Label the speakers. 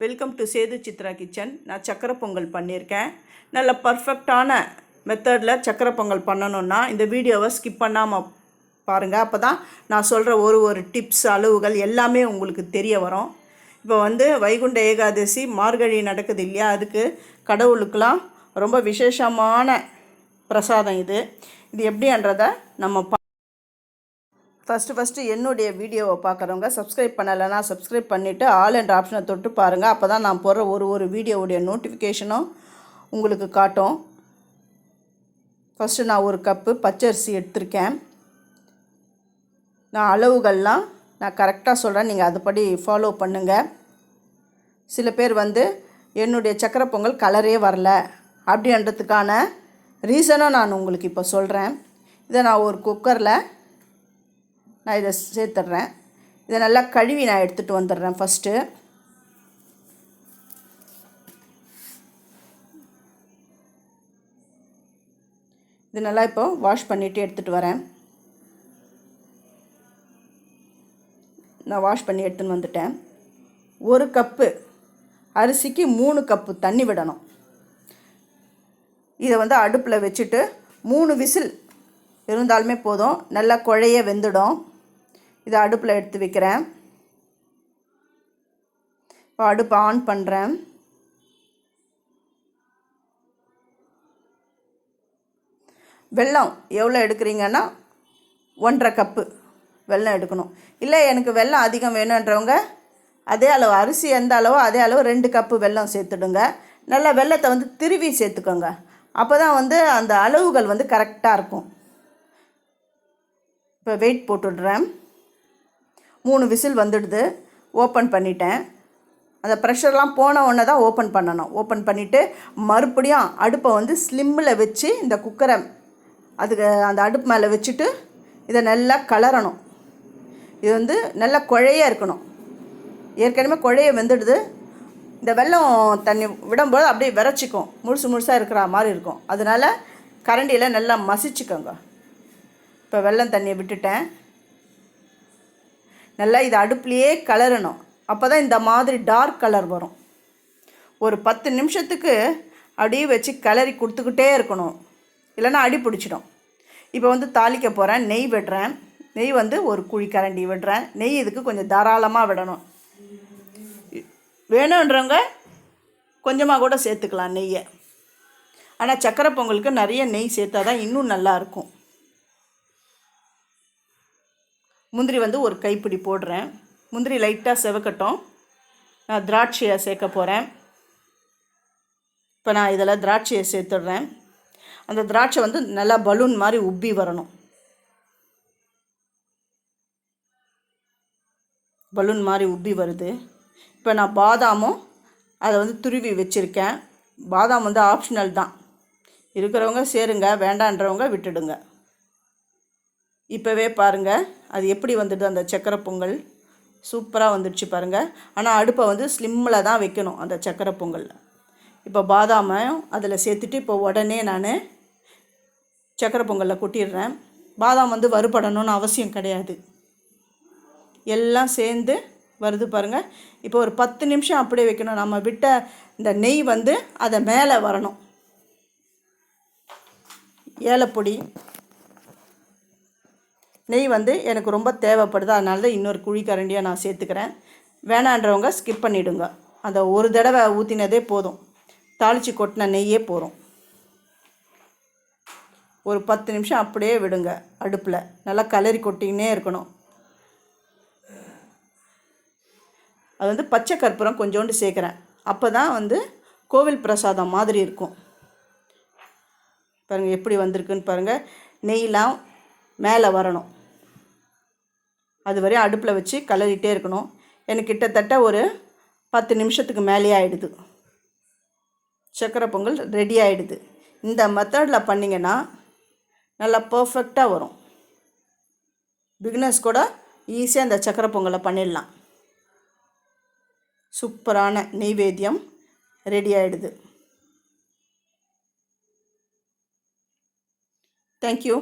Speaker 1: Welcome to Sethu Chitra kitchen நான் சக்கரை பொங்கல் பண்ணியிருக்கேன். நல்ல பர்ஃபெக்டான மெத்தடில் சக்கரை பொங்கல் பண்ணணுன்னா இந்த வீடியோவை ஸ்கிப் பண்ணாமல் பாருங்கள் அப்போ தான் நான் சொல்கிற ஒரு ஒரு டிப்ஸ் அளவுகள் எல்லாமே உங்களுக்கு தெரிய வரும். இப்போ வந்து வைகுண்ட ஏகாதசி மார்கழி நடக்குது இல்லையா? அதுக்கு கடவுளுக்கெலாம் ரொம்ப விசேஷமான பிரசாதம் இது. இது எப்படின்றத நம்ம ஃபஸ்ட்டு ஃபஸ்ட்டு என்னுடைய வீடியோவை பார்க்குறவங்க சப்ஸ்கிரைப் பண்ணலைன்னா சப்ஸ்கிரைப் பண்ணிவிட்டு ஆல் என்ற ஆப்ஷனை தொட்டு பாருங்கள் அப்போ தான் நான் போடுற ஒரு ஒரு வீடியோவுடைய நோட்டிஃபிகேஷனும் உங்களுக்கு காட்டும். ஃபஸ்ட்டு நான் ஒரு கப்பு பச்சரிசி எடுத்திருக்கேன். நான் அளவுகள்லாம் நான் கரெக்டாக சொல்கிறேன் நீங்கள் அதுபடி ஃபாலோ பண்ணுங்கள் சில பேர் வந்து என்னுடைய சக்கரை பொங்கல் கலரே வரல. அப்படின்றதுக்கான ரீசனாக நான் உங்களுக்கு இப்போ சொல்கிறேன் இதை நான் ஒரு குக்கரில் நான் இதை சேர்த்துட்றேன். இதை நல்லா கழுவி நான் எடுத்துகிட்டு வந்துடுறேன் ஃபஸ்ட்டு இது நல்லா இப்போ வாஷ் பண்ணிவிட்டு எடுத்துகிட்டு வரேன். நான் வாஷ் பண்ணி எடுத்துன்னு வந்துட்டேன். ஒரு கப்பு அரிசிக்கு மூணு கப்பு தண்ணி விடணும். இதை வந்து அடுப்பில் வச்சுட்டு மூணு விசில் இருந்தாலுமே போதும். நல்லா குழைய வெந்துடும். இதை அடுப்பில் எடுத்து வைக்கிறேன். இப்போ அடுப்பை ஆன் பண்ணுறேன் வெல்லம் எவ்வளோ எடுக்கிறீங்கன்னா ஒன்றரை கப்பு வெல்லம் எடுக்கணும். இல்லை எனக்கு வெல்லம் அதிகம் வேணுன்றவங்க அதே அளவு அரிசி எந்த அளவோ அதே அளவு ரெண்டு கப்பு வெல்லம் சேர்த்துடுங்க. நல்லா வெல்லத்தை வந்து திருவி சேர்த்துக்கோங்க. அப்போ தான் வந்து அந்த அளவுகள் வந்து கரெக்டாக இருக்கும். இப்போ வெயிட் போட்டுடுறேன். மூணு விசில் வந்துடுது. ஓப்பன் பண்ணிட்டேன். அந்த ப்ரெஷர்லாம் போன உடனே தான் ஓப்பன் பண்ணணும். ஓப்பன் பண்ணிவிட்டு மறுபடியும் அடுப்பை வந்து ஸ்லிம்மில் வச்சு இந்த குக்கரை அதுக்கு அந்த அடுப்பு மேலே வச்சுட்டு இதை நல்லா கலரணும். இது வந்து நல்லா குழைய இருக்கணும். ஏற்கனவே குழைய வெந்துடுது. இந்த வெல்லம் தண்ணி விடும்போது அப்படியே விரைச்சிக்கும். முழுசு முழுசாக இருக்கிற மாதிரி இருக்கும். அதனால் கரண்டியில் நல்லா மசிச்சுக்கோங்க. இப்போ வெல்லம் தண்ணியை விட்டுட்டேன். நல்லா இது அடுப்புலையே கலரணும் அப்போ தான் இந்த மாதிரி டார்க் கலர் வரும். ஒரு பத்து நிமிஷத்துக்கு அப்படியே வச்சு கிளறி கொடுத்துக்கிட்டே இருக்கணும். இல்லைன்னா அடி பிடிச்சிடும். இப்போ வந்து தாளிக்க போகிறேன் நெய் விடுறேன் நெய் வந்து ஒரு குழி கரண்டி விடுறேன் நெய் இதுக்கு கொஞ்சம் தாராளமாக விடணும். வேணுன்றவங்க கொஞ்சமாக கூட சேர்த்துக்கலாம் நெய்யை. ஆனால் சக்கரை பொங்கலுக்கு நிறைய நெய் சேர்த்தா தான் இன்னும் நல்லாயிருக்கும் முந்திரி வந்து ஒரு கைப்பிடி போடுறேன். முந்திரி லைட்டாக செவக்கட்டும். நான் திராட்சையை சேர்க்க போகிறேன் இப்போ நான் இதில் திராட்சையை சேர்த்துடுறேன். அந்த திராட்சை வந்து நல்லா பலூன் மாதிரி உப்பி வரணும். பலூன் மாதிரி உப்பி வருது. இப்போ நான் பாதாமும் அதை வந்து துருவி வச்சுருக்கேன். பாதாம் வந்து ஆப்ஷனல் தான். இருக்கிறவங்க சேருங்க வேண்டான்றவங்க விட்டுடுங்க. இப்போவே பாருங்கள் அது எப்படி வந்துடுது அந்த சக்கரை பொங்கல்? சூப்பராக வந்துடுச்சு பாருங்கள் ஆனால் அடுப்பை வந்து ஸ்லிம்மில் தான் வைக்கணும் அந்த சக்கரை பொங்கலில் இப்போ பாதாமையும் அதில் சேர்த்துட்டு இப்போ உடனே நான் சக்கரை பொங்கலில் கொட்டிடுறேன். பாதாம் வந்து வறுபடணும்னு அவசியம் கிடையாது. எல்லாம் சேர்ந்து வருது பாருங்கள் இப்போ ஒரு பத்து நிமிஷம் அப்படியே வைக்கணும். நம்ம விட்ட இந்த நெய் வந்து அதை மேலே வரணும். ஏலப்பொடி நெய் வந்து எனக்கு ரொம்ப தேவைப்படுது. அதனால தான் இன்னொரு குழி கரண்டியாக நான் சேர்த்துக்கிறேன். வேணான்றவங்க ஸ்கிப் பண்ணிவிடுங்க அந்த ஒரு தடவை ஊற்றினதே போதும். தாளித்து கொட்டின நெய்யே போதும். ஒரு பத்து நிமிஷம் அப்படியே விடுங்க அடுப்பில். நல்லா கலரி கொட்டிக்கினே இருக்கணும். அது வந்து பச்சை கற்பூரம் கொஞ்சோண்டு சேர்க்குறேன். அப்போ தான் வந்து கோவில் பிரசாதம் மாதிரி இருக்கும். பாருங்கள் எப்படி வந்திருக்குன்னு பாருங்கள் நெய்லாம் மேலே வரணும். அது வரையும் அடுப்பில் வச்சு கலரிட்டே இருக்கணும். எனக்கு கிட்டத்தட்ட ஒரு பத்து நிமிஷத்துக்கு மேலே ஆகிடுது சக்கரை பொங்கல் ரெடி ஆகிடுது இந்த மெத்தடில் பண்ணிங்கன்னா நல்லா பர்ஃபெக்டாக வரும். பிகினர்ஸ் கூட ஈஸியாக இந்த சக்கரை பொங்கலை பண்ணிடலாம். சூப்பரான நெய்வேத்தியம் ரெடி ஆகிடுது தேங்க்யூ